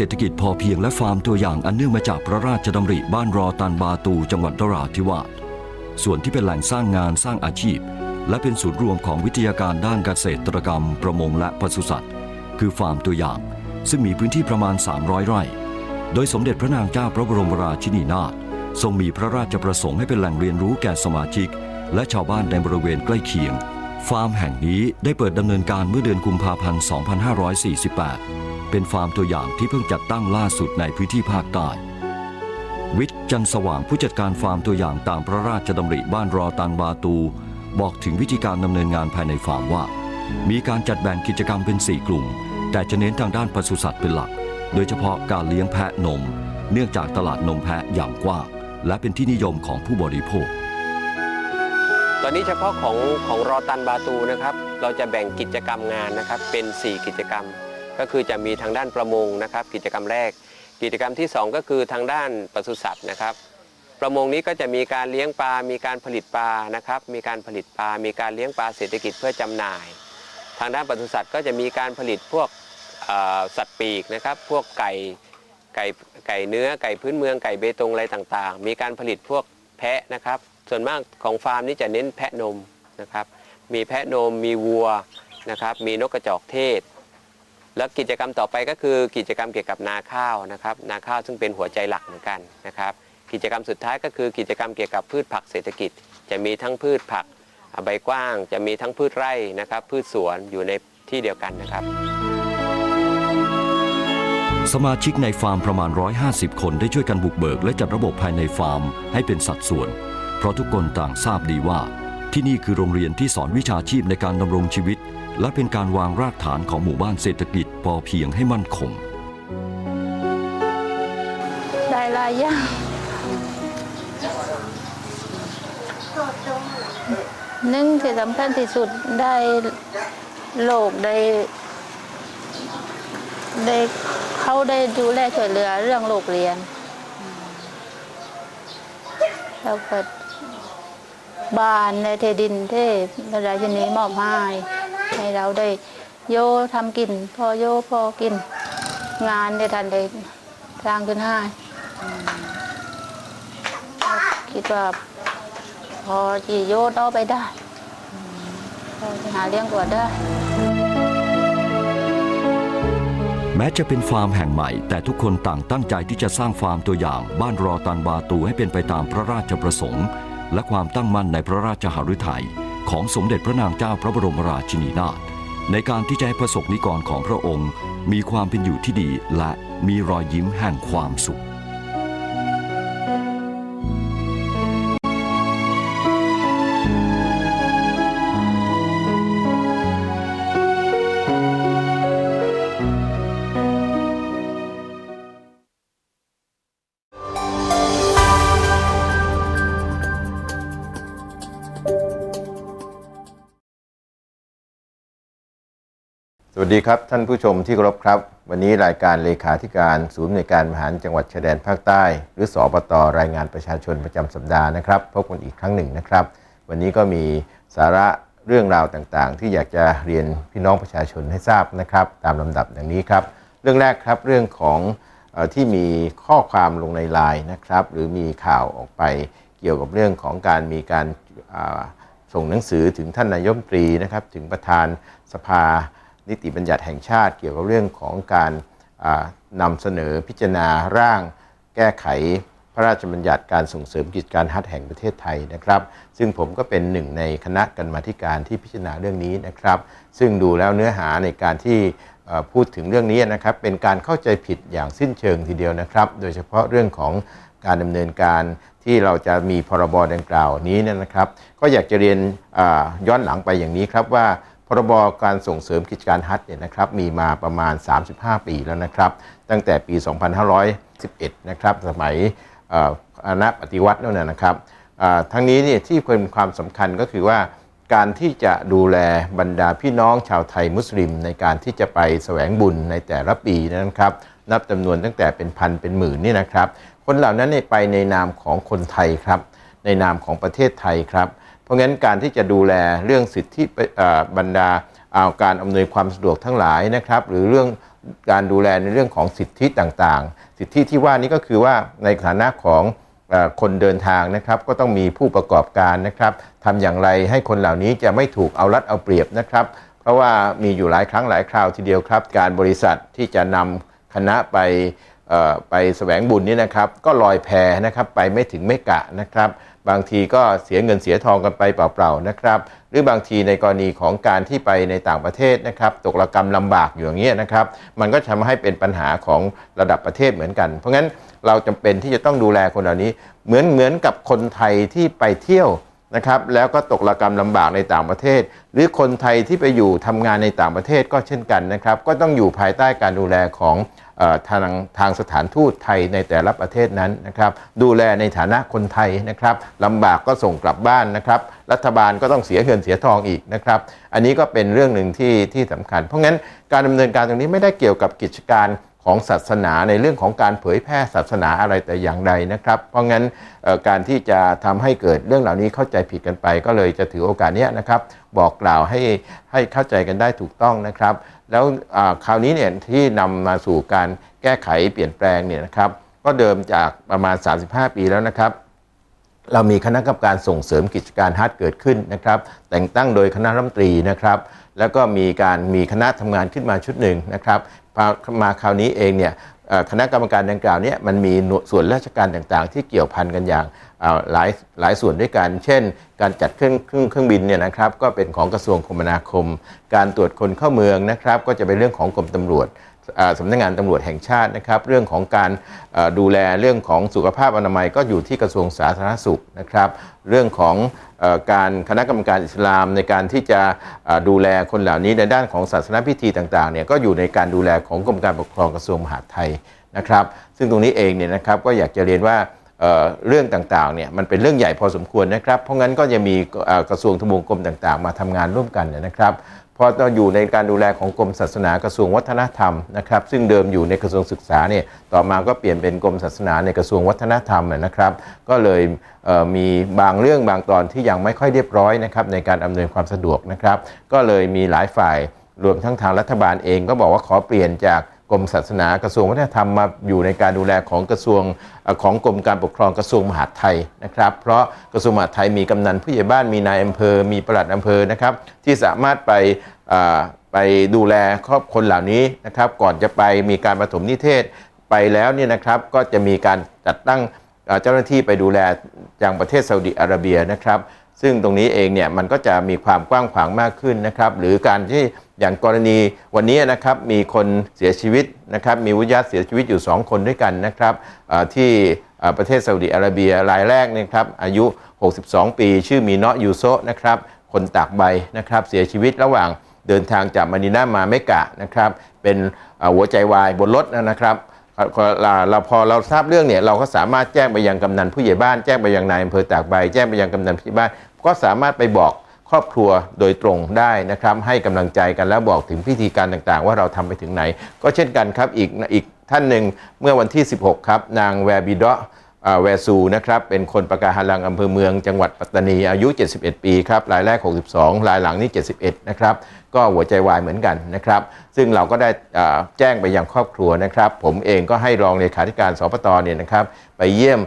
เศรษฐกิจพอเพียงและฟาร์มตัวอย่างอันเนื่องมาจากพระราชดำริบ้านรอตันบาตูจังหวัดนราธิวาสส่วนที่เป็นแหล่งสร้างงานสร้างอาชีพ และเป็นศูนย์รวมของวิทยาการด้านเกษตรกรรม ประมงและปศุสัตว์ คือฟาร์มตัวอย่าง ซึ่งมีพื้นที่ประมาณ 300 ไร่ โดยสมเด็จพระนางเจ้าพระบรมราชินีนาถทรงมีพระราชประสงค์ให้เป็นแหล่งเรียนรู้แก่สมาชิก และชาวบ้านในบริเวณใกล้เคียง ฟาร์มแห่งนี้ได้เปิดดำเนินการเมื่อเดือนกุมภาพันธ์ 2548 เป็นฟาร์มตัวอย่างที่เพิ่งจัดตั้งล่าสุดในพื้นที่ภาคใต้ วิทย์จันสว่างผู้จัดการฟาร์มตัวอย่างตามพระราชดำริบ้านรอตันบาตู บอกถึงวิธีการดำเนินงานภายในฟาร์มว่า มีการจัดแบ่งกิจกรรมเป็น 4 กลุ่ม แต่จะเน้นทางด้านปศุสัตว์เป็นหลัก โดยเฉพาะการเลี้ยงแพะนม เนื่องจากตลาดนมแพะอย่างกว้างและเป็นที่นิยมของผู้บริโภค ตอนนี้เฉพาะของของรอตันบาตูนะครับ เราจะแบ่งกิจกรรมงานนะครับเป็น 4 กิจกรรม ก็คือจะมีทางด้านประมงนะครับ กิจกรรมแรก กิจกรรมที่ 2 ก็คือทางด้านปศุสัตว์นะครับ ประมงนี้ก็จะมีการเลี้ยงปลา มีการผลิตปลานะครับ มีการผลิตปลา มีการเลี้ยงปลาเศรษฐกิจเพื่อจำหน่าย ทางด้านปศุสัตว์ก็จะมีการผลิตพวกสัตว์ปีกนะครับ พวกไก่ไก่ไก่เนื้อไก่พื้นเมืองไก่เบตงอะไรต่างๆ มีการผลิตพวกแพะนะครับ ส่วนมากของฟาร์มนี้จะเน้นแพะนมนะครับ มีแพะนมมีวัวนะครับ มีนกกระจอกเทศ แล้วกิจกรรมต่อไปก็คือกิจกรรมเกี่ยวกับนาข้าวนะครับนาข้าวซึ่งเป็นหัวใจหลักเหมือนกันนะครับกิจกรรมสุดท้ายก็คือกิจกรรมเกี่ยวกับพืชผักเศรษฐกิจ จะมีทั้งพืชผักใบกว้าง จะมีทั้งพืชไร่นะครับพืชสวนอยู่ในที่เดียวกันนะครับ สมาชิกในฟาร์มประมาณ 150 คนได้ช่วยกันบุกเบิก และจัดระบบภายในฟาร์มให้เป็นสัดส่วน เพราะทุกคนต่างทราบดีว่า ที่นี่คือโรงเรียนที่สอนวิชาชีพในการดำรงชีวิต และเป็นการวางรากฐานของหมู่บ้านเศรษฐกิจพอเพียงให้มั่นคง ได้หลายอย่างหนึ่งที่สำคัญที่สุดได้โลกได้ได้เขาได้ดูแลช่วยเหลือเรื่องโลกเรียนแล้วก็บ้านในเทดินที่พระราชินีมอบให้ ให้เราได้โยทำกิน พอโยพอกิน งานได้ทันได้สร้างขึ้นให้คิดว่าพอจีโยต่อไปได้พอจะหาเลี้ยงตัวได้ แม้จะเป็นฟาร์มแห่งใหม่ แต่ทุกคนต่างตั้งใจที่จะสร้างฟาร์มตัวอย่าง บ้านรอตันบาตูให้เป็นไปตามพระราชประสงค์ และความตั้งมั่นในพระราชหฤทัย ของสมเด็จพระนางเจ้าพระบรมราชินีนาถในการที่จะให้ประสบนิกรของพระองค์ มีความเป็นอยู่ที่ดีและมีรอยยิ้มแห่งความสุข สวัสดีครับท่านผู้ชมที่เคารพครับ วันนี้รายการเลขาธิการศูนย์ในการบริหารจังหวัดชายแดนภาคใต้ หรือสอบตรายงานประชาชนประจำสัปดาห์นะครับพบกันอีกครั้งหนึ่งนะครับ วันนี้ก็มีสาระเรื่องราวต่างๆ ที่อยากจะเรียนพี่น้องประชาชนให้ทราบนะครับ ตามลำดับดังนี้ครับ เรื่องแรกครับเรื่องของอที่มีข้อความลงในไลน์นะครับ หรือมีข่าวออกไปเกี่ยวกับเรื่องของการมีการส่งหนังสือถึงท่านนายมนตรีนะครับ ถึงประธานสภา นิติบัญญัติแห่งชาติ เกี่ยวกับเรื่องของการนำเสนอพิจารณาร่างแก้ไขพระราชบัญญัติการส่งเสริมกิจการฮัทแห่งประเทศไทยนะครับ ซึ่งผมก็เป็นหนึ่งในคณะกรรมาธิการที่พิจารณาเรื่องนี้นะครับ ซึ่งดูแล้วเนื้อหาในการที่พูดถึงเรื่องนี้นะครับ เป็นการเข้าใจผิดอย่างสิ้นเชิงทีเดียวนะครับ โดยเฉพาะเรื่องของการดำเนินการที่เราจะมีพรบดังกล่าวนี้นะครับ ก็อยากจะเรียนย้อนหลังไปอย่างนี้ครับว่า พรบการส่งเสริมกิจการฮัทเนี่ยนะครับมีมาประมาณ 35 ปีแล้วนะครับ ตั้งแต่ปี 2511 นะครับสมัยเอ่อคณะปฏิวัตินั่นนะนะครับทั้งนี้เนี่ยที่เป็นความสำคัญก็คือว่าการที่จะดูแลบรรดาพี่น้องชาวไทยมุสลิม ในการที่จะไปแสวงบุญในแต่ละปีนะครับ นับจำนวนตั้งแต่เป็นพันเป็นหมื่นนี่นะครับ คนเหล่านั้นไปในนามของคนไทยครับ ในนามของประเทศไทยครับ เพราะงั้นการที่จะดูแลเรื่องสิทธิบรรดาอาการอำนวยความสะดวกทั้งหลายนะครับ หรือเรื่องการดูแลในเรื่องของสิทธิต่างๆ สิทธิที่ว่านี้ก็คือว่าในฐานะของคนเดินทางนะครับก็ต้องมีผู้ประกอบการนะครับทำอย่างไรให้คนเหล่านี้จะไม่ถูกเอารัดเอาเปรียบนะครับ เพราะว่ามีอยู่หลายครั้งหลายคราวทีเดียวครับ การบริษัทที่จะนำคณะไปไปแสวงบุญนี่นะครับ ก็ลอยแพนะครับไปไม่ถึงไม่กะนะครับ บางทีก็เสียเงินเสียทองกันไปเปล่าๆนะครับ หรือบางทีในกรณีของการที่ไปในต่างประเทศนะครับ ตกระกรรมลำบากอยู่อย่างเงี้ยนะครับ มันก็ทำให้เป็นปัญหาของระดับประเทศเหมือนกัน เพราะงั้นเราจำเป็นที่จะต้องดูแลคนเหล่านี้ เหมือนเหมือนกับคนไทยที่ไปเที่ยว นะครับแล้วก็ตกระกรรมลำบากในต่างประเทศ หรือคนไทยที่ไปอยู่ทำงานในต่างประเทศก็เช่นกันนะครับ ก็ต้องอยู่ภายใต้การดูแลของอทางทางสถานทูตไทยในแต่ละประเทศนั้นนะครับ ดูแลในฐานะคนไทยนะครับลำบากก็ส่งกลับบ้านนะครับ รัฐบาลก็ต้องเสียเงินเสียทองอีกนะครับ อันนี้ก็เป็นเรื่องหนึ่งที่ที่สำคัญ เพราะงั้นการดำเนินการตรงนี้ไม่ได้เกี่ยวกับกิจการ ของศาสนาในเรื่องของการเผยแพร่ศาสนาอะไรแต่อย่างใดนะครับ เพราะงั้นการที่จะทำให้เกิดเรื่องเหล่านี้เข้าใจผิดกันไป ก็เลยจะถือโอกาสนี้นะครับบอกกล่าวให้ให้เข้าใจกันได้ถูกต้องนะครับ แล้วคราวนี้เนี่ยที่นำมาสู่การแก้ไขเปลี่ยนแปลงเนี่ยนะครับก็เดิมจากประมาณ 35 ปีแล้วนะครับเรามีคณะกรรมการส่งเสริมกิจการฮัทเกิดขึ้นนะครับ แต่งตั้งโดยคณะรัฐมนตรีนะครับ แล้วก็มีการมีคณะทำงานขึ้นมาชุดหนึ่งนะครับ มาคราวนี้เองเนี่ยคณะกรรมการดังกล่าวเนี่ยมันมีส่วนราชการต่างๆ ที่เกี่ยวพันกันอย่างหลายหลายส่วนด้วยกัน เช่น การจัดเครื่องเครื่องเครื่องบินเนี่ยนะครับก็เป็นของกระทรวงคมนาคม การตรวจคนเข้าเมืองนะครับก็จะเป็นเรื่องของกรมตำรวจ สำนักงานตำรวจแห่งชาตินะครับ เรื่องของการดูแลเรื่องของสุขภาพอนามัยก็อยู่ที่กระทรวงสาธารณสุขนะครับ เรื่องของอการคณะกรรมการอิสลามในการที่จะดูแลคนเหล่านี้ในด้านของศาสนพิธีต่างๆเนี่ยก็อยู่ในการดูแลของกรมการปกครองกระทรวงมหาดไทยนะครับ ซึ่งตรงนี้เองเนี่ยนะครับก็อยากจะเรียนว่าเรื่องต่างๆเนี่ยมันเป็นเรื่องใหญ่พอสมควรนะครับ เพราะงั้นก็จะมีกระทรวงทบวงกรมต่างๆ มาทำงานร่วมกันนะครับ พอเราอยู่ในการดูแลของกรมศาสนากระทรวงวัฒนธรรมนะครับ ซึ่งเดิมอยู่ในกระทรวงศึกษาเนี่ยต่อมาก็เปลี่ยนเป็นกรมศาสนาในกระทรวงวัฒนธรรมนะครับ ก็เลยเมีบางเรื่องบางตอนที่ยังไม่ค่อยเรียบร้อยนะครับในการอำนวยความสะดวกนะครับ ก็เลยมีหลายฝ่ายรวมทั้งทางรัฐบาลเองก็บอกว่าขอเปลี่ยนจาก กรมศาสนากระทรวงวัฒนธรรมมาอยู่ในการดูแลของกระทรวงของกรมการปกครองกระทรวงมหาดไทยนะครับ เพราะกระทรวงมหาดไทยมีกำนันผู้ใหญ่บ้านมีนายอำเภอ มีปลัดอำเภอนะครับ ที่สามารถไปไปดูแลครอบคนเหล่านี้นะครับ ก่อนจะไปมีการปฐมนิเทศไปแล้วเนี่ยนะครับก็จะมีการจัดตั้งเจ้าหน้าที่ไปดูแลอยังประเทศซาอุดิอาระเบียนะครับ ซึ่งตรงนี้เองเนี่ยมันก็จะมีความกว้างขวางมากขึ้นนะครับ หรือการที่อย่างกรณีวันนี้นะครับมีคนเสียชีวิตนะครับ มีวิญญาตเสียชีวิตอยู่ 2 คนด้วยกันนะครับที่ประเทศซาอุดิอาระเบียรายแรกนยครับอายุ 62 ปี ชื่อมีเนาะยูโซะนะครับคนตากใบนะครับเสียชีวิตระหว่างเดินทางจากมานินามาเมกะนะครับเป็นหัวใจวายบนรถนะครับเราเราพอเราทราบเรื่องเนี่ยเราก็สามารถแจ้งไปยังกำนันผู้ใหญ่บ้านแจ้งไปยังนายอำเภอตากใบแจ้งไปยังกำนันผู้ใหญ่บ้าน ก็สามารถไปบอกครอบครัวโดยตรงได้นะครับ ให้กำลังใจกันแล้วบอกถึงพิธีการต่างๆ ว่าเราทำไปถึงไหน ก็เช่นกันครับอีกอีกท่านหนึ่งเมื่อวันที่ 16 ครับนางแวร์บิดะอ่าแวร์ซูนะครับเป็นคนประกาศลังอำเภอเมืองจังหวัดปัตตานีอายุ 71 ปีครับรายแรก 62รายหลังนี่ 71 นะครับ ก็หัวใจวายเหมือนกันนะครับ ซึ่งเราก็ได้แจ้งไปยังครอบครัวนะครับ ผมเองก็ให้รองเลขาธิการสปตเนี่ยนะครับ ไปเยี่ยม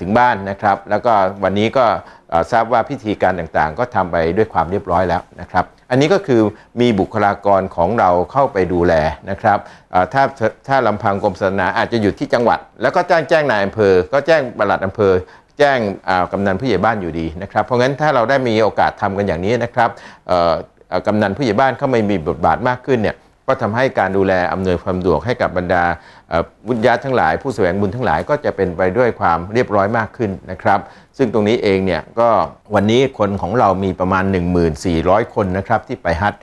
ถึงบ้านนะครับ แล้วก็วันนี้ก็ทราบว่าพิธีการต่างๆ ก็ทำไปด้วยความเรียบร้อยแล้วนะครับ อันนี้ก็คือมีบุคลากรของเราเข้าไปดูแลนะครับถ้าถ้าลำพังกรมศาสนาอาจจะอยู่ที่จังหวัด แล้วก็แจ้งแจ้งนายอำเภอ ก็แจ้งปลัดอำเภอแจ้งกำนันผู้ใหญ่บ้านอยู่ดีนะครับ เพราะงั้นถ้าเราได้มีโอกาสทำกันอย่างนี้นะครับกำนันผู้ใหญ่บ้านเข้ามามีบทบาทมากขึ้นเนี่ย ก็ทำให้การดูแลอำนวยความสะดวกให้กับบรรดาวุญญาติทั้งหลาย ผู้แสวงบุญทั้งหลายก็จะเป็นไปด้วยความเรียบร้อยมากขึ้นนะครับ ซึ่งตรงนี้เองเนี่ยก็วันนี้คนของเรามีประมาณ 1400 คนนะครับที่ไปฮัท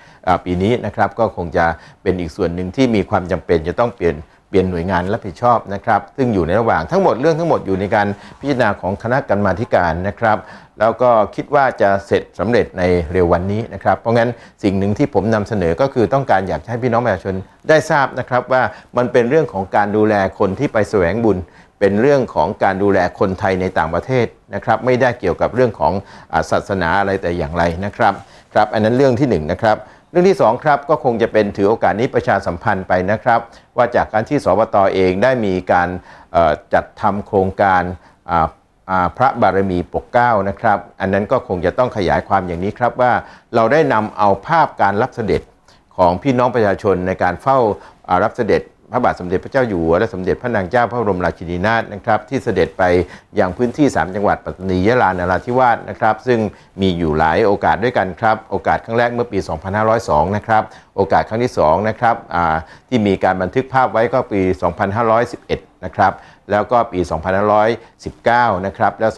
ปีนี้นะครับก็คงจะเป็นอีกส่วนหนึ่งที่มีความจำเป็นจะต้องเปลี่ยน เปลี่ยนหน่วยงานรับผิดชอบนะครับ ซึ่งอยู่ในระหว่างทั้งหมดเรื่องทั้งหมดอยู่ในการพิจารณาของคณะกรรมาธิการนะครับ แล้วก็คิดว่าจะเสร็จสำเร็จในเร็ววันนี้นะครับ เพราะงั้นสิ่งหนึ่งที่ผมนำเสนอก็คือต้องการอยากให้พี่น้องประชาชนได้ทราบนะครับว่ามันเป็นเรื่องของการดูแลคนที่ไปแสวงบุญเป็นเรื่องของการดูแลคนไทยในต่างประเทศนะครับ ไม่ได้เกี่ยวกับเรื่องของศาสนาอะไรแต่อย่างไรนะครับครับ อันนั้นเรื่องที่หนึ่งนะครับ เรื่องที่สองครับก็คงจะเป็นถือโอกาสนี้ประชาสัมพันธ์ไปนะครับ ว่าจากการที่สบตเองได้มีการจัดทำโครงการพระบารมีปกเก้านะครับ อันนั้นก็คงจะต้องขยายความอย่างนี้ครับว่าเราได้นำเอาภาพการรับเสด็จของพี่น้องประชาชนในการเฝ้ารับเสด็จ พระบาทสมเด็จพระเจ้าอยู่หัวและสมเด็จพระนางเจ้าพระบรมราชินีนาถนะครับที่เสด็จไปยังพื้นที่ 3 จังหวัดปัตตานียะลานราธิวาสนะครับซึ่งมีอยู่หลายโอกาสด้วยกันครับโอกาสครั้งแรกเมื่อปี 2502 นะครับโอกาสครั้งที่2นะครับที่มีการบันทึกภาพไว้ก็ปี 2511 นะครับแล้วก็ปี 2519 นะครับแล้ว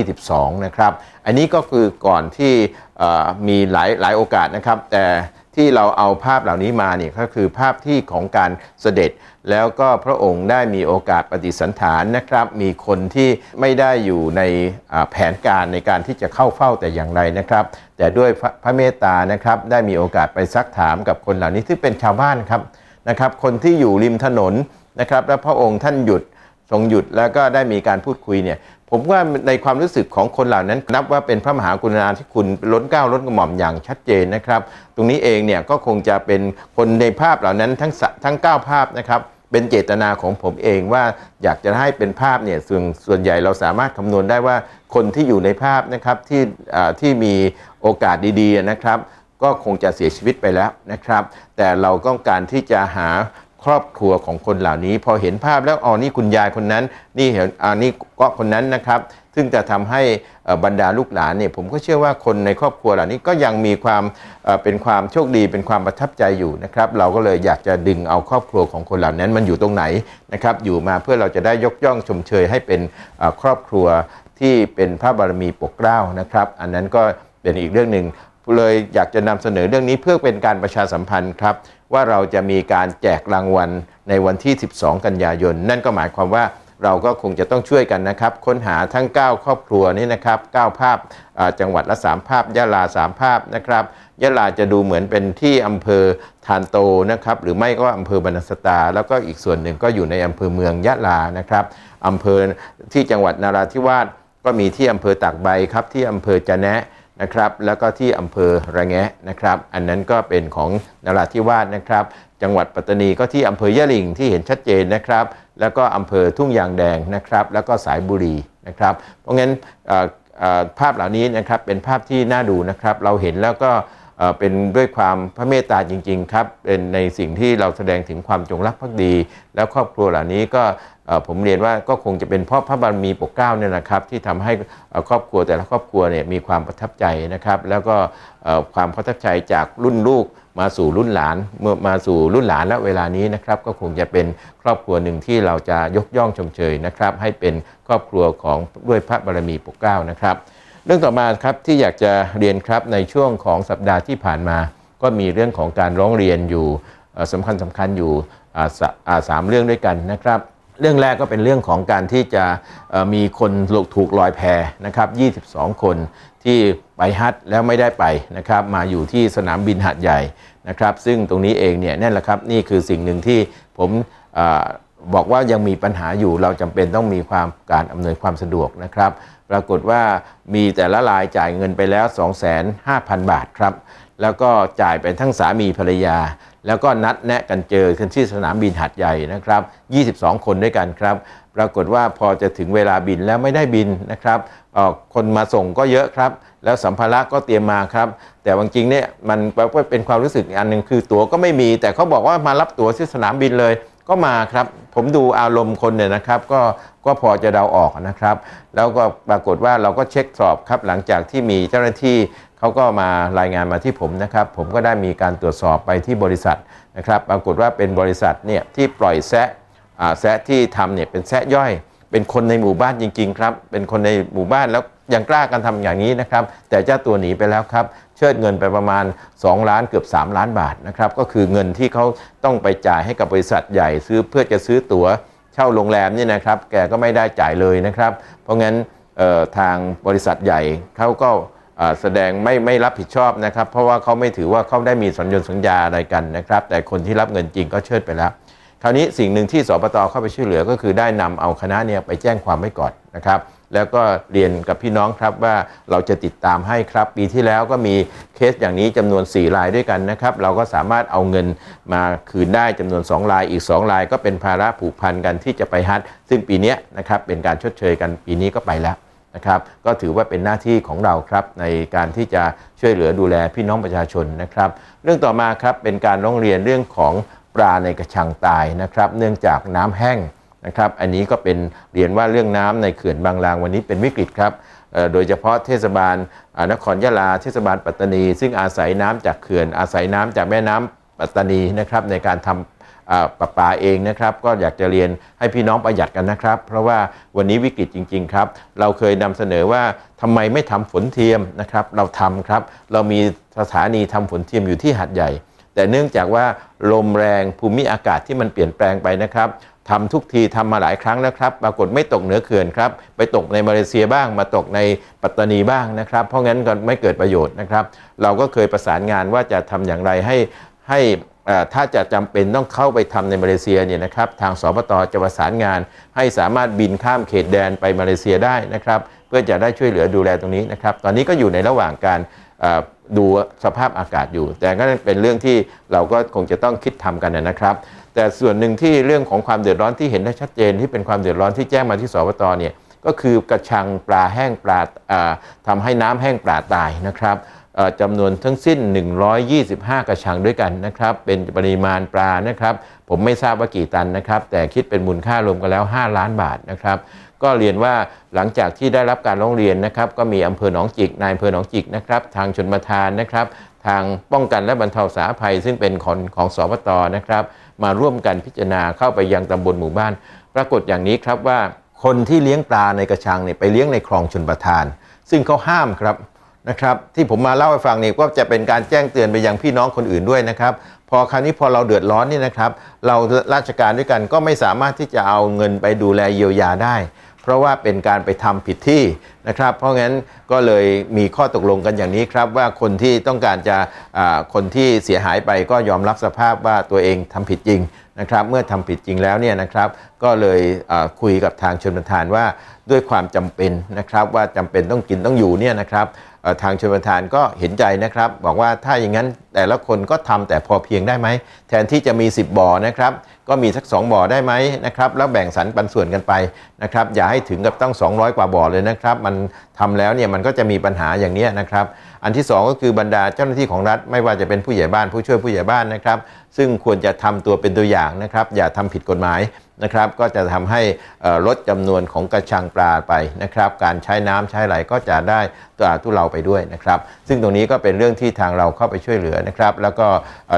2522 นะครับอันนี้ก็คือก่อนที่มีหลายหลายโอกาสนะครับแต่ ที่เราเอาภาพเหล่านี้มาเนี่ยก็คือภาพที่ของการเสด็จ แล้วก็พระองค์ได้มีโอกาสปฏิสันฐานนะครับ มีคนที่ไม่ได้อยู่ในแผนการในการที่จะเข้าเฝ้าแต่อย่างไรนะครับ แต่ด้วยพระพระเมตตานะครับได้มีโอกาสไปซักถามกับคนเหล่านี้ที่เป็นชาวบ้านครับนะครับ คนที่อยู่ริมถนนนะครับ แล้วพระองค์ท่านหยุด ทรงหยุดแล้วก็ได้มีการพูดคุยเนี่ยผมว่าในความรู้สึกของคนเหล่านั้น นับว่าเป็นพระมหากรุณาธิคุณล้นเกล้าล้นกระหม่อมอย่างชัดเจนนะครับ ตรงนี้เองเนี่ยก็คงจะเป็นคนในภาพเหล่านั้นทั้งทั้ง 9 ภาพนะครับเป็นเจตนาของผมเองว่าอยากจะให้เป็นภาพเนี่ยส่วนส่วนใหญ่เราสามารถคำนวณได้ว่าคนที่อยู่ในภาพนะครับที่ที่มีโอกาสดีๆนะครับ ก็คงจะเสียชีวิตไปแล้วนะครับ แต่เราต้องการที่จะหา ครอบครัวของคนเหล่านี้ พอเห็นภาพแล้วอ๋อนี่คุณยายคนนั้น นี่เห็นอ่านี่ก็คนนั้นนะครับ ซึ่งจะทำให้บรรดาลูกหลานเนี่ยผมก็เชื่อว่าคนในครอบครัวเหล่านี้ก็ยังมีความเป็นความโชคดีเป็นความประทับใจอยู่นะครับ เราก็เลยอยากจะดึงเอาครอบครัวของคนเหล่านั้นมันอยู่ตรงไหนนะครับ อยู่มาเพื่อเราจะได้ยกย่องชมเชยให้เป็นครอบครัวที่เป็นพระบารมีปกเกล้านะครับ อันนั้นก็เป็นอีกเรื่องหนึ่ง เลยอยากจะนำเสนอเรื่องนี้เพื่อเป็นการประชาสัมพันธ์ครับ ว่าเราจะมีการแจกรางวัลในวันที่ 12 กันยายน นั่นก็หมายความว่าเราก็คงจะต้องช่วยกันนะครับ ค้นหาทั้ง 9 ครอบครัวนี้นะครับ9ภาพจังหวัดละ 3 ภาพยะลา 3 ภาพนะครับยะลาจะดูเหมือนเป็นที่อำเภอทานโตนะครับหรือไม่ก็อำเภอบรรสตา แล้วก็อีกส่วนหนึ่งก็อยู่ในอำเภอเมืองยะลานะครับอำเภอที่จังหวัดนาราธิวาสก็มีที่อำเภอตากใบครับที่อำเภอจะแนะ นะครับ แล้วก็ที่อำเภอระแงะนะครับ อันนั้นก็เป็นของนราธิวาสนะครับ จังหวัดปัตตานีก็ที่อำเภอยะลิงที่เห็นชัดเจนนะครับ แล้วก็อำเภอทุ่งยางแดงนะครับ แล้วก็สายบุรีนะครับ เพราะงั้นภาพเหล่านี้นะครับเป็นภาพที่น่าดูนะครับ เราเห็นแล้วก็เป็นด้วยความพระเมตตาจริง ๆ ครับ เป็นในสิ่งที่เราแสดงถึงความจงรักภักดี แล้วครอบครัวเหล่านี้ก็ ผมเรียนว่าก็คงจะเป็นเพราะพระบารมีปกเกล้าเนี่ยนะครับที่ทำให้ครอบครัวแต่ละครอบครัวเนี่ยมีความประทับใจนะครับแล้วก็ความประทับใจจากรุ่นลูกมาสู่รุ่นหลานเมื่อมาสู่รุ่นหลานและเวลานี้นะครับก็คงจะเป็นครอบครัวหนึ่งที่เราจะยกย่องชมเชยนะครับให้เป็นครอบครัวของด้วยพระบารมีปกเกล้านะครับเรื่องต่อมาครับที่อยากจะเรียนครับในช่วงของสัปดาห์ที่ผ่านมา ก็มีเรื่องของการร้องเรียนอยู่สำคัญสำคัญอยู่สามเรื่องด้วยกันนะครับ เรื่องแรกก็เป็นเรื่องของการที่จะมีคนถูกลอยแพนะครับ22 คนที่ไปฮัทแล้วไม่ได้ไปนะครับ มาอยู่ที่สนามบินหาดใหญ่นะครับ ซึ่งตรงนี้เองเนี่ยนั่นแหละครับนี่คือสิ่งหนึ่งที่ผมอบอกว่ายังมีปัญหาอยู่เราจำเป็นต้องมีความการอำนวยความสะดวกนะครับ ปรากฏว่ามีแต่ละรายจ่ายเงินไปแล้ว 2,500,000บาทครับ แล้วก็จ่ายไปทั้งสามีภรรยา แล้วก็นัดแนะกันเจอกันที่สนามบินหัดใหญ่นะครับ 22 คนด้วยกันครับ ปรากฏว่าพอจะถึงเวลาบินแล้วไม่ได้บินนะครับออคนมาส่งก็เยอะครับ แล้วสัมภาระก็เตรียมมาครับ แต่บางจริงเนี่ยมันเป็นความรู้สึกอีกอันหนึ่งคือตั๋วก็ไม่มี แต่เขาบอกว่ามารับตั๋วที่สนามบินเลยก็มาครับ ผมดูอารมณ์คนเนี่ยนะครับ ก็ก็พอจะเดาออกนะครับ แล้วก็ปรากฏว่าเราก็เช็คสอบครับ หลังจากที่มีเจ้าหน้าที่ เขาก็มารายงานมาที่ผมนะครับ ผมก็ได้มีการตรวจสอบไปที่บริษัทนะครับ ปรากฏว่าเป็นบริษัทเนี่ยที่ปล่อยแซะแซะที่ทำเนี่ยเป็นแซะย่อย เป็นคนในหมู่บ้านจริง ๆ ครับ เป็นคนในหมู่บ้านแล้วยังกล้ากันทำอย่างนี้นะครับ แต่เจ้าตัวหนีไปแล้วครับ เชิดเงินไปประมาณ 2 ล้านเกือบ 3 ล้านบาทนะครับ ก็คือเงินที่เขาต้องไปจ่ายให้กับบริษัทใหญ่ซื้อเพื่อจะซื้อตั๋วเช่าโรงแรมนี่นะครับ แกก็ไม่ได้จ่ายเลยนะครับ เพราะงั้นทางบริษัทใหญ่เขาก็ แสดงไม่ไม่รับผิดชอบนะครับ เพราะว่าเขาไม่ถือว่าเขาได้มีสัญญาสัญญาอะไรกันนะครับ แต่คนที่รับเงินจริงก็เชิดไปแล้ว คราวนี้สิ่งหนึ่งที่สปตเข้าไปช่วยเหลือก็คือได้นำเอาคณะเนี่ยไปแจ้งความไว้ก่อนนะครับ แล้วก็เรียนกับพี่น้องครับว่าเราจะติดตามให้ครับ ปีที่แล้วก็มีเคสอย่างนี้จำนวน 4 รายด้วยกันนะครับ เราก็สามารถเอาเงินมาคืนได้จำนวน 2 รายอีก 2 ราย ก็เป็นภาระผูกพันกันที่จะไปฮัทซึ่งปีนี้นะครับเป็นการชดเชยกันปีนี้ก็ไปแล้ว นะครับก็ถือว่าเป็นหน้าที่ของเราครับในการที่จะช่วยเหลือดูแลพี่น้องประชาชนนะครับ เรื่องต่อมาครับเป็นการร้องเรียนเรื่องของปลาในกระชังตายนะครับ เนื่องจากน้ำแห้งนะครับ อันนี้ก็เป็นเรียนว่าเรื่องน้ำในเขื่อนบางลางวันนี้เป็นวิกฤตครับโดยเฉพาะเทศบาลนครยะลาเทศบาลปัตตานี ซึ่งอาศัยน้ำจากเขื่อนอาศัยน้ำจากแม่น้ำปัตตานีนะครับในการทำอ่า ประปาเองนะครับ ก็อยากจะเรียนให้พี่น้องประหยัดกันนะครับ เพราะว่าวันนี้วิกฤตจริง ๆ ครับ เราเคยนำเสนอว่าทำไมไม่ทำฝนเทียมนะครับ เราทำครับ เรามีสถานีทำฝนเทียมอยู่ที่หัดใหญ่ แต่เนื่องจากว่าลมแรงภูมิอากาศที่มันเปลี่ยนแปลงไปนะครับทำทุกทีทำมาหลายครั้งแล้วครับ ปรากฏไม่ตกเหนือเขื่อนครับ ไปตกในมาเลเซียบ้าง มาตกในปัตตานีบ้างนะครับ เพราะงั้นก็ไม่เกิดประโยชน์นะครับ เราก็เคยประสานงานว่าจะทำอย่างไรให้ให้ ถ้าจะจำเป็นต้องเข้าไปทำในมาเลเซียเนี่ยนะครับทางสปตจะประสานงาน ให้สามารถบินข้ามเขตแดนไปมาเลเซียได้นะครับ เพื่อจะได้ช่วยเหลือดูแลตรงนี้นะครับ ตอนนี้ก็อยู่ในระหว่างการดูสภาพอากาศอยู่ แต่ก็เป็นเรื่องที่เราก็คงจะต้องคิดทำกันนะครับ แต่ส่วนหนึ่งที่เรื่องของความเดือดร้อนที่เห็นได้ชัดเจนที่เป็นความเดือดร้อนที่แจ้งมาที่สปตเนี่ยก็คือกระชังปลาแห้งปลาอ่าทำให้น้ำแห้งปลาตายนะครับ จำนวนทั้งสิ้น 125 กระชังด้วยกันนะครับ เป็นปริมาณปลานะครับ ผมไม่ทราบว่ากี่ตันนะครับ แต่คิดเป็นมูลค่ารวมกันแล้ว 5 ล้านบาทนะครับ ก็เรียนว่าหลังจากที่ได้รับการร้องเรียนนะครับ ก็มีอำเภอหนองจิกนายอำเภอหนองจิกนะครับ ทางชนประทานนะครับ ทางป้องกันและบรรเทาสาธารณภัย ซึ่งเป็นของของสปตนะครับ มาร่วมกันพิจารณาเข้าไปยังตำบลหมู่บ้าน ปรากฏอย่างนี้ครับว่าคนที่เลี้ยงปลาในกระชังเนี่ยไปเลี้ยงในคลองชนประทาน ซึ่งเขาห้ามครับ นะครับที่ผมมาเล่าให้ฟังนี่ก็จะเป็นการแจ้งเตือนไปยังพี่น้องคนอื่นด้วยนะครับ พอคราวนี้พอเราเดือดร้อนนี่นะครับ เราราชการด้วยกันก็ไม่สามารถที่จะเอาเงินไปดูแลเยียวยาได้ เพราะว่าเป็นการไปทำผิดที่นะครับ เพราะงั้นก็เลยมีข้อตกลงกันอย่างนี้ครับ ว่าคนที่ต้องการจะอ่าคนที่เสียหายไปก็ยอมรับสภาพว่าตัวเองทำผิดจริงนะครับ เมื่อทำผิดจริงแล้วเนี่ยนะครับ ก็เลยคุยกับทางชนประทานว่าด้วยความจำเป็นนะครับ ว่าจำเป็นต้องกินต้องอยู่เนี่ยนะครับ ทางชนประทานก็เห็นใจนะครับ บอกว่าถ้าอย่างนั้นแต่ละคนก็ทำแต่พอเพียงได้ไหมแทนที่จะมี 10 บ่อนะครับ ก็มีสัก 2 บ่อได้ไหมนะครับแล้วแบ่งสรรปันส่วนกันไปนะครับอย่าให้ถึงกับต้อง 200 กว่าบ่อเลยนะครับมันทำแล้วเนี่ยมันก็จะมีปัญหาอย่างนี้นะครับอันที่ 2 ก็คือบรรดาเจ้าหน้าที่ของรัฐไม่ว่าจะเป็นผู้ใหญ่บ้านผู้ช่วยผู้ใหญ่บ้านนะครับซึ่งควรจะทำตัวเป็นตัวอย่างนะครับอย่าทำผิดกฎหมายนะครับก็จะทำให้ลดจำนวนของกระชังปลาไปนะครับการใช้น้ำใช้ไหลก็จะได้ตัวทุเราไปด้วยนะครับซึ่งตรงนี้ก็เป็นเรื่องที่ทางเราเข้าไปช่วยเหลือนะครับแล้วก็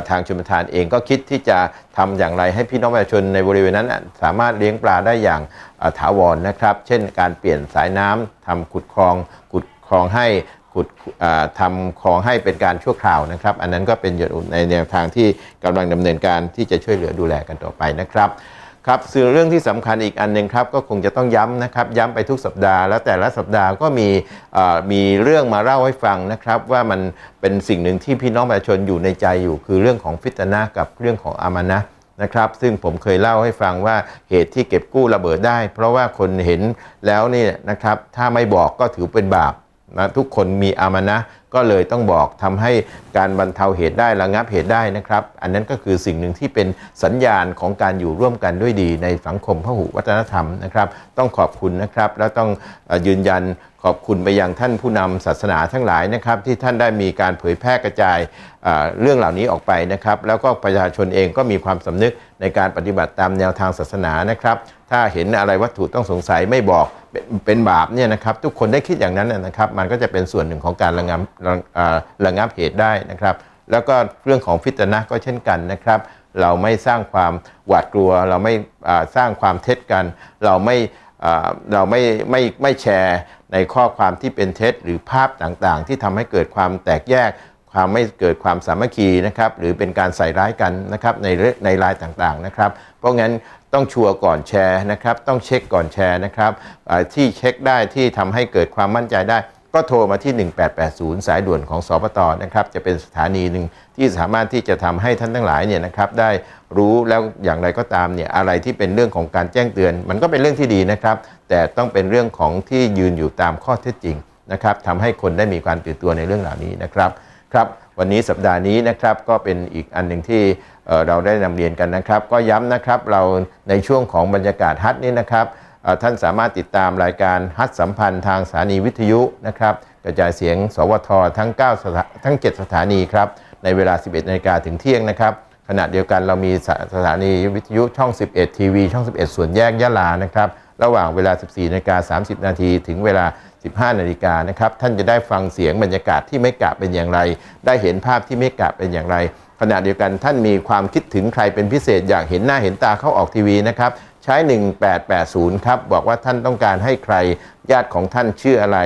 ทางชมประทานเองก็คิดที่จะทำอย่างไรให้พี่น้องประชาชนในบริเวณนั้นสามารถเลี้ยงปลาได้อย่างถาวรนะครับ เช่น การเปลี่ยนสายน้ำทำขุดคลองขุดคลองให้ขุดอ่าทำคลองให้เป็นการชั่วคราวนะครับ อันนั้นก็เป็นอยู่ในแนวทางที่กำลังดำเนินการที่จะช่วยเหลือดูแลกันต่อไปนะครับครับส่วนเรื่องที่สำคัญอีกอันหนึ่งครับก็คงจะต้องย้ำนะครับย้ำไปทุกสัปดาห์แล้วแต่ละสัปดาห์ก็มีมีเรื่องมาเล่าให้ฟังนะครับว่ามันเป็นสิ่งหนึ่งที่พี่น้องประชาชนอยู่ในใจอยู่ คือเรื่องของฟิตนะกับเรื่องของอามานะ นะครับซึ่งผมเคยเล่าให้ฟังว่าเหตุที่เก็บกู้ระเบิดได้ เพราะว่าคนเห็นแล้วนี่นะครับถ้าไม่บอกก็ถือเป็นบาปนะทุกคนมีอามานะก็เลยต้องบอกทำให้การบรรเทาเหตุได้ระงับเหตุได้นะครับ อันนั้นก็คือสิ่งหนึ่งที่เป็นสัญญาณของการอยู่ร่วมกันด้วยดีในสังคมพหุวัฒนธรรมนะครับ ต้องขอบคุณนะครับ และต้องยืนยันขอบคุณไปยังท่านผู้นำศาสนาทั้งหลายนะครับ ที่ท่านได้มีการเผยแพร่กระจายเรื่องเหล่านี้ออกไปนะครับ แล้วก็ประชาชนเองก็มีความสำนึกในการปฏิบัติตามแนวทางศาสนานะครับ ถ้าเห็นอะไรวัตถุต้องสงสัยไม่บอกเป็นบาปเนี่ยนะครับ ทุกคนได้คิดอย่างนั้นนะนะครับ มันก็จะเป็นส่วนหนึ่งของการระงับระอ่างับเหตุได้นะครับ แล้วก็เรื่องของฟิตนะก็เช่นกันนะครับ เราไม่สร้างความหวาดกลัว เราไม่สร้างความเท็จกัน เราไม่เราไม่ไม่ไม่แชร์ในข้อความที่เป็นเท็จ หรือภาพต่างๆ ที่ทำให้เกิดความแตกแยก ความไม่เกิดความสามัคคีนะครับหรือเป็นการใส่ร้ายกันนะครับในเรื่องในรายต่างๆนะครับ เพราะงั้นต้องชัวร์ก่อนแชร์นะครับ ต้องเช็คก่อนแชร์นะครับที่เช็คได้ที่ทำให้เกิดความมั่นใจได้ ก็โทรมาที่ 1880 สายด่วนของสปตนะครับ จะเป็นสถานีหนึ่งที่สามารถที่จะทำให้ท่านทั้งหลายเนี่ยนะครับได้รู้แล้วอย่างไรก็ตามเนี่ยอะไรที่เป็นเรื่องของการแจ้งเตือน มันก็เป็นเรื่องที่ดีนะครับ แต่ต้องเป็นเรื่องของที่ยืนอยู่ตามข้อเท็จจริงนะครับทำให้คนได้มีการตื่นตัวในเรื่องเหล่านี้นะครับครับวันนี้สัปดาห์นี้นะครับก็เป็นอีกอันหนึ่งที่เเราได้นำเรียนกันนะครับ ก็ย้ำนะครับเราในช่วงของบรรยากาศฮัทนี้นะครับ ท่านสามารถติดตามรายการฮัทสัมพันธ์ทางสถานีวิทยุนะครับกระจายเสียง สวททั้ง9สถาทั้ง 7 สถานีครับในเวลา 11นาฬิกาถึงเที่ยงนะครับขณะเดียวกันเรามีสถานีวิทยุช่อง 11 ทีวี ช่อง 11 ส่วนแยกยะลานะครับระหว่างเวลา 14นาฬิกา30 นาทีถึงเวลา 15นาฬิกานะครับท่านจะได้ฟังเสียงบรรยากาศที่ไม่กะเป็นอย่างไร ได้เห็นภาพที่ไม่กะเป็นอย่างไรขณะเดียวกันท่านมีความคิดถึงใครเป็นพิเศษอยากเห็นหน้าเห็นตาเข้าออกทีวีนะครับ ช้ 1880 ครับ บอกว่าท่านต้องการให้ใครญาติของท่านชื่ออะไร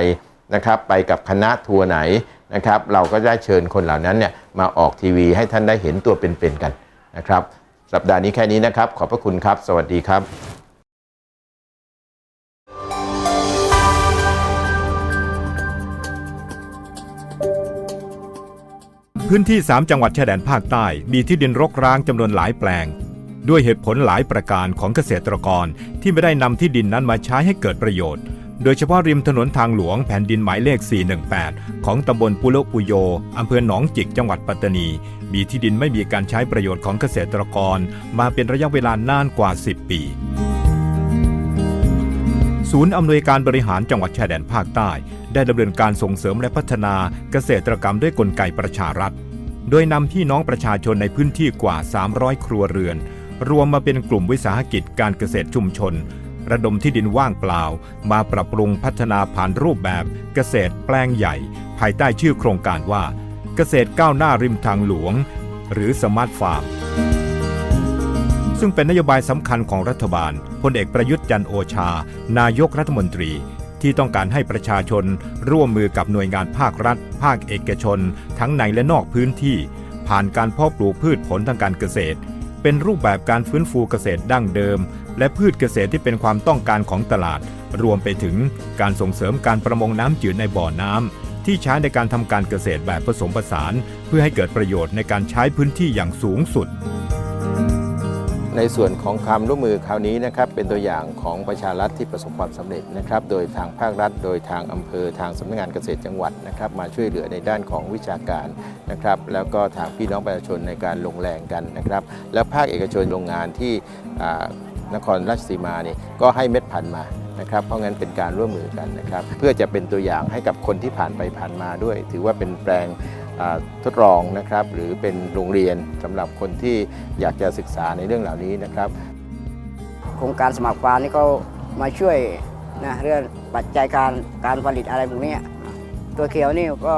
นะครับ ไปกับคณะทัวร์ไหนนะครับ เราก็ได้เชิญคนเหล่านั้นเนี่ยมาออกทีวีให้ท่านได้เห็นตัวเป็นๆกันนะครับ สัปดาห์นี้แค่นี้นะครับ ขอบพระคุณครับ สวัสดีครับพื้นที่ 3 จังหวัดชายแดนภาคใต้ มีที่ดินรกร้างจำนวนหลายแปลง ด้วยเหตุผลหลายประการของเกษตรกรที่ไม่ได้นำที่ดินนั้นมาใช้ให้เกิดประโยชน์ โดยเฉพาะริมถนนทางหลวงแผ่นดินหมายเลข 418 ของตำบลปุโลปุโยอำเภอหนองจิกจังหวัดปัตตานี มีที่ดินไม่มีการใช้ประโยชน์ของเกษตรกร มาเป็นระยะเวลานานกว่า 10 ปีศูนย์อำนวยการบริหารจังหวัดชายแดนภาคใต้ ได้ดำเนินการส่งเสริมและพัฒนาเกษตรกรรมด้วยกลไกประชารัฐ โดยนำพี่น้องประชาชนในพื้นที่กว่า 300 ครัวเรือน รวมมาเป็นกลุ่มวิสาหกิจการเกษตรชุมชน ระดมที่ดินว่างเปล่า มาปรับปรุงพัฒนาผ่านรูปแบบเกษตรแปลงใหญ่ ภายใต้ชื่อโครงการว่า เกษตรก้าวหน้าริมทางหลวง หรือสมาร์ทฟาร์มซึ่งเป็นนโยบายสำคัญของรัฐบาลพลเอกประยุทธ์จันโอชา นายกรัฐมนตรีที่ต้องการให้ประชาชนร่วมมือกับหน่วยงานภาครัฐ ภาคเอกชน ทั้งในและนอกพื้นที่ ผ่านการเพาะปลูกพืชผลทางการเกษตร เป็นรูปแบบการฟื้นฟูเกษตรดั้งเดิม และพืชเกษตรที่เป็นความต้องการของตลาด รวมไปถึงการส่งเสริมการประมงน้ำจืดในบ่อน้ำที่ใช้ในการทำการเกษตรแบบผสมผสาน เพื่อให้เกิดประโยชน์ในการใช้พื้นที่อย่างสูงสุด ในส่วนของความร่วมมือคราวนี้นะครับเป็นตัวอย่างของประชารัฐที่ประสบความสำเร็จนะครับโดยทางภาครัฐ โดยทางอำเภอทางสำนักงานเกษตรจังหวัดนะครับมาช่วยเหลือในด้านของวิชาการนะครับแล้วก็ทางพี่น้องประชาชนในการลงแรงกันนะครับแล้วภาคเอกชนโรงงานที่นครราชสีมานี่ก็ให้เม็ดพันธุ์มานะครับเพราะงั้นเป็นการร่วมมือกันนะครับเพื่อจะเป็นตัวอย่างให้กับคนที่ผ่านไปผ่านมาด้วย ถือว่าเป็นแปลง ทดลองนะครับหรือเป็นโรงเรียนสำหรับคนที่อยากจะศึกษาในเรื่องเหล่านี้นะครับ โครงการสมัครฟาร์มนี่ก็มาช่วยนะเรื่องปัจจัยการการผลิตอะไรพวกเนี้ยตัวเขียวนี่ก็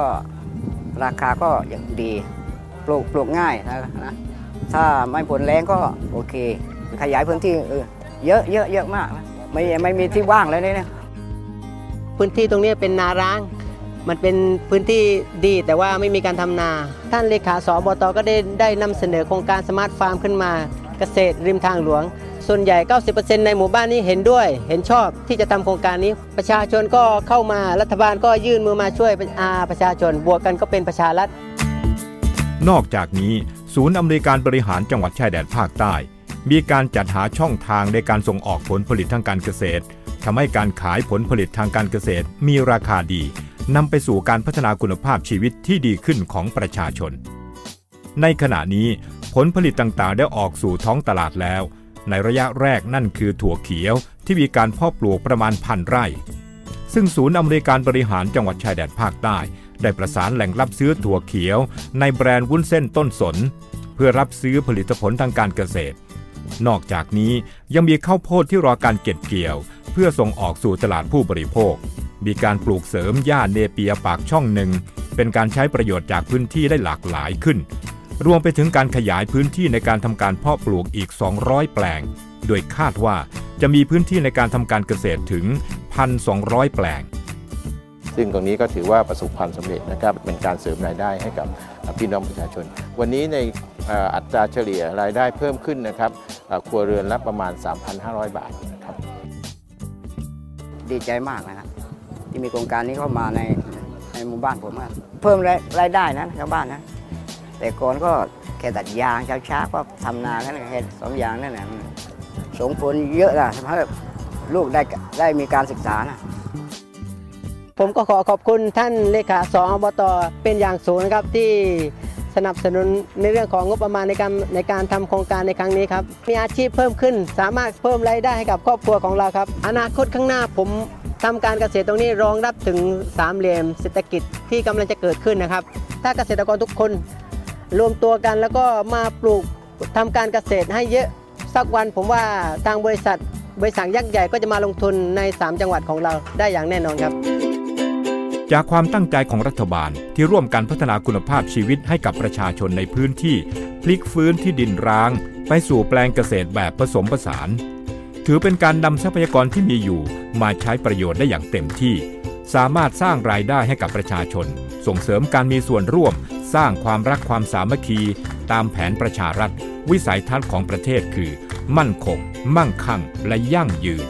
ราคาก็อย่างดีปลูกปลูกง่ายนะนะถ้าไม่ผลแรงก็โอเค ขยายพื้นที่เออเยอะเยอะเยอะมากนะไม่ไม่มีที่ว่างเลยเนี่ยพื้นที่ตรงนี้เป็นนาร้าง มันเป็นพื้นที่ดีแต่ว่าไม่มีการทำนา ท่านเลขาสบตก็ได้ได้นำเสนอโครงการสมาร์ทฟาร์มขึ้นมาเกษตรริมทางหลวง ส่วนใหญ่ 90%ในหมู่บ้านนี้เห็นด้วย เห็นชอบที่จะทำโครงการนี้ ประชาชนก็เข้ามารัฐบาลก็ยื่นมือมาช่วยอาประชาชน บวกกันก็เป็นประชารัฐ นอกจากนี้ ศูนย์อำนวยการบริหารจังหวัดชายแดนภาคใต้ มีการจัดหาช่องทางในการส่งออกผลผลิตทางการเกษตรทำให้การขายผลผลิตทางการเกษตรมีราคาดี นำไปสู่การพัฒนาคุณภาพชีวิตที่ดีขึ้นของประชาชน ในขณะนี้ผลผลิตต่างๆ ได้ออกสู่ท้องตลาดแล้ว ในระยะแรกนั่นคือถั่วเขียวที่มีการเพาะปลูกประมาณพันไร่ ซึ่งศูนย์อำนวยการบริหารจังหวัดชายแดนภาคใต้ ได้ประสานแหล่งรับซื้อถั่วเขียว ในแบรนด์วุ้นเส้นต้นสน เพื่อรับซื้อผลิตผลทางการเกษตร นอกจากนี้ยังมีข้าวโพดที่รอการเก็บเกี่ยว เพื่อส่งออกสู่ตลาดผู้บริโภค มีการปลูกเสริมหญ้าเนเปียปากช่องหนึ่ง เป็นการใช้ประโยชน์จากพื้นที่ได้หลากหลายขึ้น รวมไปถึงการขยายพื้นที่ในการทำการเพาะปลูกอีก 200 แปลง โดยคาดว่าจะมีพื้นที่ในการทำการเกษตรถึง 1,200 แปลง ซึ่งตรงนี้ก็ถือว่าประสบความสำเร็จนะครับ เป็นการเสริมรายได้ให้กับพี่น้องประชาชน วันนี้ในเอ่ออัตราเฉลี่ยรายได้เพิ่มขึ้นนะครับเอ่อครัวเรือนละประมาณ 3,500 บาทนะครับดีใจมากนะครับ ที่มีโครงการนี้เข้ามาในในหมู่บ้านผมอะเพิ่มรายรายได้นะชาวบ้านนะ แต่ก่อนก็แค่ตัดยางช้าๆก็ทำนาแค่นั้นแค่สองอย่างนั่นแหละส่งผลเยอะนะทำให้ลูกได้ได้มีการศึกษานะผมก็ขอขอบคุณท่านเลขาสอบตเป็นอย่างสูงนะครับที่สนับสนุนในเรื่องของงบประมาณในการในการทำโครงการในครั้งนี้ครับมีอาชีพเพิ่มขึ้น สามารถเพิ่มรายได้ให้กับครอบครัวของเราครับ อนาคตข้างหน้าผม ทำการเกษตรตรงนี้รองรับถึงสามเหลี่ยมเศรษฐกิจที่กำลังจะเกิดขึ้นนะครับ ถ้าเกษตรกรทุกคนรวมตัวกันแล้วก็มาปลูกทำการเกษตรให้เยอะสักวันผมว่าทางบริษัทบริษัทยักษ์ใหญ่ก็จะมาลงทุนใน 3 จังหวัดของเราได้อย่างแน่นอนครับ จากความตั้งใจของรัฐบาลที่ร่วมกันพัฒนาคุณภาพชีวิตให้กับประชาชนในพื้นที่ พลิกฟื้นที่ดินร้าง ไปสู่แปลงเกษตรแบบผสมผสาน ถือเป็นการนำทรัพยากรที่มีอยู่ มาใช้ประโยชน์ได้อย่างเต็มที่ สามารถสร้างรายได้ให้กับประชาชน ส่งเสริมการมีส่วนร่วม สร้างความรักความสามัคคี ตามแผนประชารัฐ วิสัยทัศน์ของประเทศคือ มั่นคง มั่งคั่ง และยั่งยืน